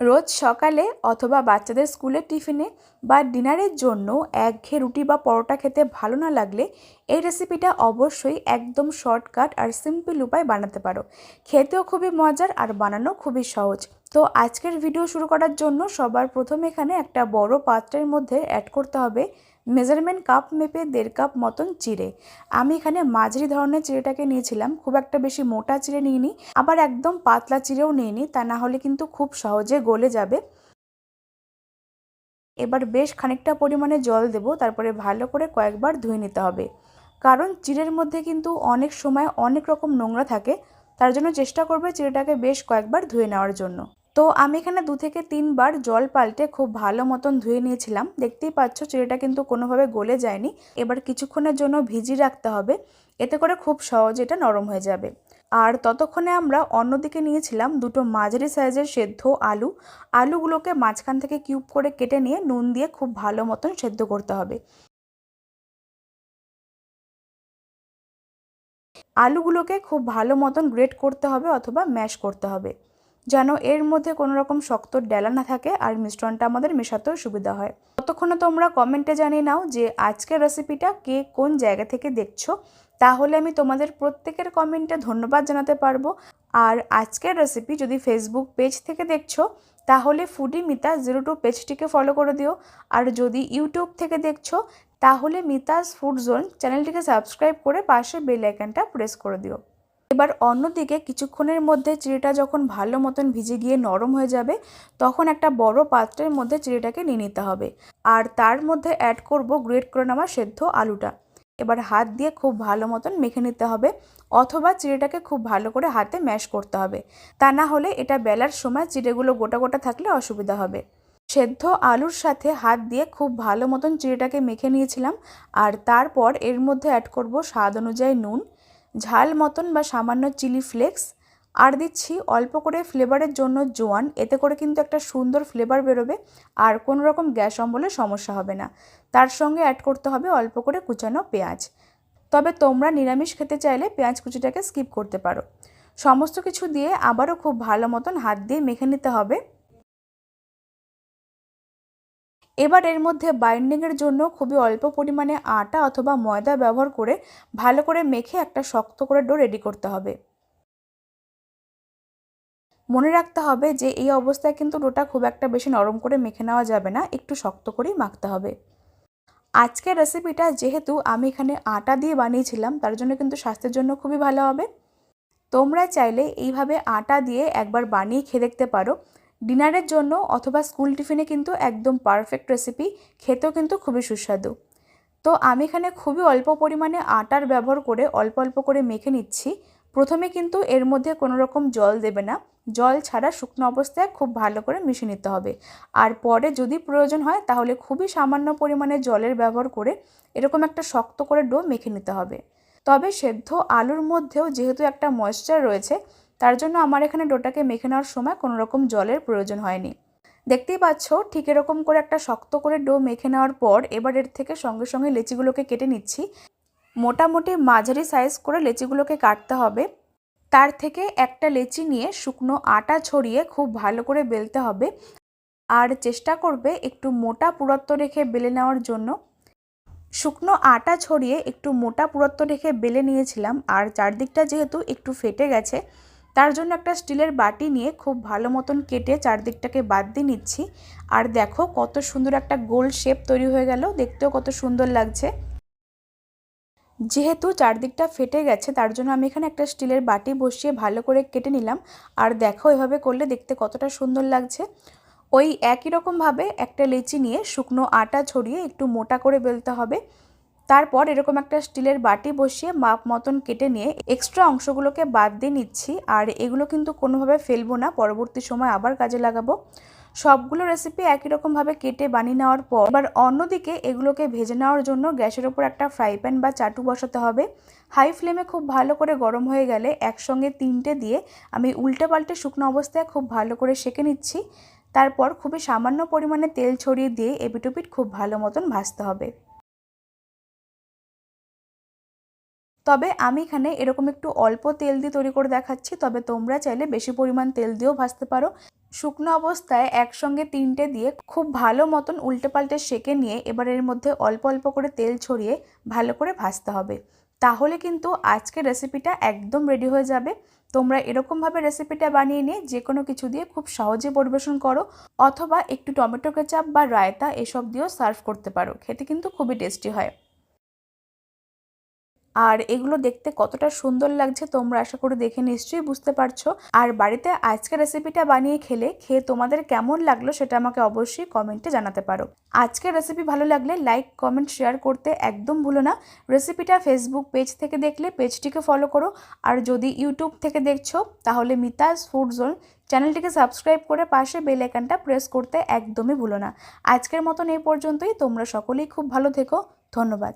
রোজ সকালে অথবা বাচ্চাদের স্কুলের টিফিনে বা ডিনারের জন্য একঘেয়ে রুটি বা পরোটা খেতে ভালো না লাগলে এই রেসিপিটা অবশ্যই একদম শর্টকাট আর সিম্পল উপায় বানাতে পারো। খেতেও খুবই মজার আর বানানো খুবই সহজ। তো আজকের ভিডিও শুরু করার জন্য সবার প্রথমে এখানে একটা বড় পাত্রের মধ্যে অ্যাড করতে হবে মেজারমেন্ট কাপ মেপে দেড় কাপ মতন চিড়ে। আমি এখানে মাঝারি ধরনের চিড়েটাকে নিয়েছিলাম, খুব একটা বেশি মোটা চিড়ে নিইনি, আবার একদম পাতলা চিড়েও নিইনি, তা না হলে কিন্তু খুব সহজে গলে যাবে। এবার বেশ খানিকটা পরিমাণে জল দেব, তারপরে ভালো করে কয়েকবার ধুয়ে নিতে হবে। কারণ চিড়ের মধ্যে কিন্তু অনেক সময় অনেক রকম নোংরা থাকে, তার জন্য চেষ্টা করবে চিড়েটাকে বেশ কয়েকবার ধুয়ে নেওয়ার জন্য। তো আমি এখানে দু থেকে তিনবার জল পাল্টে খুব ভালো মতন ধুয়ে নিয়েছিলাম। দেখতেই পাচ্ছ চিড়েটা কিন্তু কোনোভাবে গলে যায়নি। এবার কিছুক্ষণের জন্য ভিজিয়ে রাখতে হবে। এতে করে খুব সহজে এটা নরম হয়ে যাবে। আর ততক্ষণে আমরা অন্যদিকে নিয়েছিলাম দুটো মাঝারি সাইজের সেদ্ধ আলু। আলুগুলোকে মাঝখান থেকে কিউব করে কেটে নিয়ে নুন দিয়ে খুব ভালো মতন সেদ্ধ করতে হবে। আলুগুলোকে খুব ভালো মতন গ্রেট করতে হবে অথবা ম্যাশ করতে হবে। যেন এর মধ্যে কোনো রকম শক্ত ডেলা না থাকে আর মিশ্রণটা আমাদের মেশাতেও সুবিধা হয়। ততক্ষণে তোমরা কমেন্টে জানিয়ে নাও যে আজকের রেসিপিটা কে কোন জায়গা থেকে দেখছ। তাহলে আমি তোমাদের প্রত্যেকের কমেন্টে ধন্যবাদ জানাতে পারব। আর আজকের রেসিপি যদি ফেসবুক পেজ থেকে দেখছ, তাহলে ফুডি মিতা জিরো টু পেজটিকে ফলো করে দিও। আর যদি ইউটিউব থেকে দেখছ, তাহলে মিতাস ফুড জোন চ্যানেলটিকে সাবস্ক্রাইব করে পাশে বেল আইকনটা প্রেস করে দিও। এবার অন্যদিকে কিছুক্ষণের মধ্যে চিড়েটা যখন ভালো মতন ভিজে গিয়ে নরম হয়ে যাবে, তখন একটা বড় পাত্রের মধ্যে চিড়েটাকে নিয়ে নিতে হবে। আর তার মধ্যে অ্যাড করব গ্রেট করে নেওয়া সেদ্ধ আলুটা। এবার হাত দিয়ে খুব ভালো মতন মেখে নিতে হবে, অথবা চিড়েটাকে খুব ভালো করে হাতে ম্যাশ করতে হবে। তা না হলে এটা বেলার সময় চিড়েগুলো গোটা গোটা থাকলে অসুবিধা হবে। সেদ্ধ আলুর সাথে হাত দিয়ে খুব ভালো মতন চিড়েটাকে মেখে নিয়েছিলাম, আর তারপর এর মধ্যে অ্যাড করব স্বাদ অনুযায়ী নুন। ঝাল মতন বা সামান্য চিলি ফ্লেক্স, আর দিচ্ছি অল্প করে ফ্লেভারের জন্য জোয়ান। এতে করে কিন্তু একটা সুন্দর ফ্লেভার বেরোবে, আর কোনো রকম গ্যাস অম্বলের সমস্যা হবে না। তার সঙ্গে অ্যাড করতে হবে অল্প করে কুচানো পেঁয়াজ। তবে তোমরা নিরামিষ খেতে চাইলে পেঁয়াজ কুচিটাকে স্কিপ করতে পারো। সমস্ত কিছু দিয়ে আবারও খুব ভালো মতন হাত দিয়ে মেখে নিতে হবে। এবার এর মধ্যে বাইন্ডিংয়ের জন্য খুবই অল্প পরিমাণে আটা অথবা ময়দা ব্যবহার করে ভালো করে মেখে একটা শক্ত করে ডো রেডি করতে হবে। মনে রাখতে হবে যে এই অবস্থায় কিন্তু ডোটা খুব একটা বেশি নরম করে মেখে নেওয়া যাবে না, একটু শক্ত করেই মাখতে হবে। আজকের রেসিপিটা যেহেতু আমি এখানে আটা দিয়ে বানিয়েছিলাম, তার জন্য কিন্তু স্বাস্থ্যের জন্য খুবই ভালো হবে। তোমরা চাইলে এইভাবে আটা দিয়ে একবার বানিয়ে খেয়ে দেখতে পারো। ডিনারের জন্য অথবা স্কুল টিফিনে কিন্তু একদম পারফেক্ট রেসিপি, খেতেও কিন্তু খুবই সুস্বাদু। তো আমি এখানে খুবই অল্প পরিমাণে আটার ব্যবহার করে অল্প অল্প করে মেখে নিচ্ছি। প্রথমে কিন্তু এর মধ্যে কোনো রকম জল দেবে না। জল ছাড়া শুকনো অবস্থায় খুব ভালো করে মিশিয়ে নিতে হবে। আর পরে যদি প্রয়োজন হয় তাহলে খুবই সামান্য পরিমাণে জলের ব্যবহার করে এরকম একটা শক্ত করে ডো মেখে নিতে হবে। তবে সেদ্ধ আলুর মধ্যেও যেহেতু একটা ময়েশ্চার রয়েছে তার জন্য আমার এখানে ডোটাকে মেখে নেওয়ার সময় কোনো রকম জলের প্রয়োজন হয়নি। দেখতেই পাচ্ছ, ঠিক এরকম করে একটা শক্ত করে ডো মেখে নেওয়ার পর এবার এর থেকে সঙ্গে সঙ্গে লেচিগুলোকে কেটে নিচ্ছি। মোটামুটি মাঝারি সাইজ করে লেচিগুলোকে কাটতে হবে। তার থেকে একটা লেচি নিয়ে শুকনো আটা ছড়িয়ে খুব ভালো করে বেলতে হবে। আর চেষ্টা করবে একটু মোটা পুরত্ব রেখে বেলে নেওয়ার জন্য। শুকনো আটা ছড়িয়ে একটু মোটা পুরত্ব রেখে বেলে নিয়েছিলাম। আর চারদিকটা যেহেতু একটু ফেটে গেছে তার জন্য একটা স্টিলের বাটি নিয়ে খুব ভালো মতন কেটে চারদিকটাকে বাদ দিয়ে নিচ্ছি। আর দেখো কত সুন্দর একটা গোল শেপ তৈরি হয়ে গেল, দেখতেও কত সুন্দর লাগছে। যেহেতু চারদিকটা ফেটে গেছে, তার জন্য আমি এখানে একটা স্টিলের বাটি বসিয়ে ভালো করে কেটে নিলাম। আর দেখো এভাবে করলে দেখতে কতটা সুন্দর লাগছে। ওই একই রকমভাবে একটা লেচি নিয়ে শুকনো আটা ছড়িয়ে একটু মোটা করে বেলতে হবে। তারপর এরকম একটা স্টিলের বাটি বসিয়ে মাপ মতন কেটে নিয়ে এক্সট্রা অংশগুলোকে বাদ দিয়ে নিচ্ছি। আর এগুলো কিন্তু কোনোভাবে ফেলব না, পরবর্তী সময় আবার কাজে লাগাবো। সবগুলো রেসিপি একই রকমভাবে কেটে বানিয়ে নেওয়ার পর এবার অন্যদিকে এগুলোকে ভেজে নেওয়ার জন্য গ্যাসের ওপর একটা ফ্রাই প্যান বা চাটু বসাতে হবে। হাই ফ্লেমে খুব ভালো করে গরম হয়ে গেলে একসঙ্গে তিনটে দিয়ে আমি উল্টে পাল্টে শুকনো অবস্থায় খুব ভালো করে সেঁকে নিচ্ছি। তারপর খুবই সামান্য পরিমাণে তেল ছড়িয়ে দিয়ে এপিটোপিট খুব ভালো মতন ভাজতে হবে। তবে আমি এখানে এরকম একটু অল্প তেল দিয়ে তৈরি করে দেখাচ্ছি। তবে তোমরা চাইলে বেশি পরিমাণ তেল দিয়েও ভাজতে পারো। শুকনো অবস্থায় একসঙ্গে তিনটে দিয়ে খুব ভালো মতন উল্টে পাল্টে সেকে নিয়ে এবার এর মধ্যে অল্প অল্প করে তেল ছড়িয়ে ভালো করে ভাজতে হবে। তাহলে কিন্তু আজকের রেসিপিটা একদম রেডি হয়ে যাবে। তোমরা এরকমভাবে রেসিপিটা বানিয়ে নিয়ে যে কোনো কিছু দিয়ে খুব সহজে পরিবেশন করো অথবা একটু টমেটো কেচাপ বা রায়তা এসব দিয়েও সার্ভ করতে পারো। খেতে কিন্তু খুবই টেস্টি হয়। আর এগুলো দেখতে কতটা সুন্দর লাগছে তোমরা আশা করি দেখে নিশ্চয়ই বুঝতে পারছ। আর বাড়িতে আজকে রেসিপিটা বানিয়ে খেলে, খেয়ে তোমাদের কেমন লাগল সেটা আমাকে অবশ্যই কমেন্টে জানাতে পারো। আজকের রেসিপি ভালো লাগলে লাইক কমেন্ট শেয়ার করতে একদম ভুলো না। রেসিপিটা ফেসবুক পেজ থেকে দেখলে পেজটিকে ফলো করো। আর যদি ইউটিউব থেকে দেখছ, তাহলে মিতাজ ফুড জোন চ্যানেলটিকে সাবস্ক্রাইব করে পাশে বেল আইকনটা প্রেস করতে একদমই ভুলো না। আজকের মতন এই পর্যন্তই, তোমরা সকলেই খুব ভালো থেকো। ধন্যবাদ।